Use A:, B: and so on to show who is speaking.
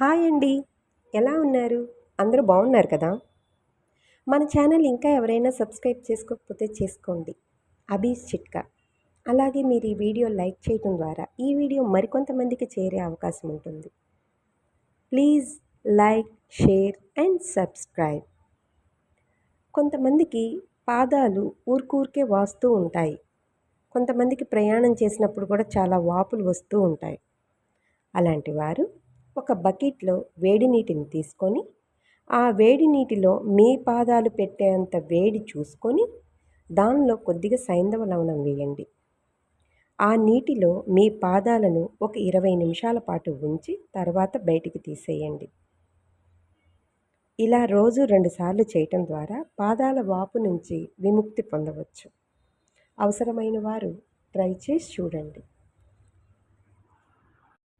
A: Hi అండి. ఎలా ఉన్నారు? అందరూ బాగున్నారు కదా? మన ఛానల్ ఇంకా ఎవరైనా సబ్స్క్రైబ్ చేసుకోకపోతే చేసుకోండి. అబీస్ చిట్కా. అలాగే మీరు ఈ వీడియో లైక్ చేయడం ద్వారా ఈ వీడియో మరికొంతమందికి చేరే అవకాశం ఉంటుంది. Please like share and subscribe. కొంతమందికి పాదాలు ఊరికూరికే వాస్తూ ఉంటాయి. కొంతమందికి ప్రయాణం చేసినప్పుడు కూడా చాలా వాపులు వస్తూ ఉంటాయి. అలాంటి వారు ఒక బకెట్లో వేడి నీటిని తీసుకొని ఆ వేడి నీటిలో మీ పాదాలు పెట్టేంత వేడి చూసుకొని దానిలో కొద్దిగా సైంధవ లవణం వేయండి. ఆ నీటిలో మీ పాదాలను ఒక ఇరవై నిమిషాల పాటు ఉంచి తర్వాత బయటికి తీసేయండి. ఇలా రోజు రెండుసార్లు చేయటం ద్వారా పాదాల వాపు నుంచి విముక్తి పొందవచ్చు. అవసరమైన వారు ట్రై చేసి చూడండి.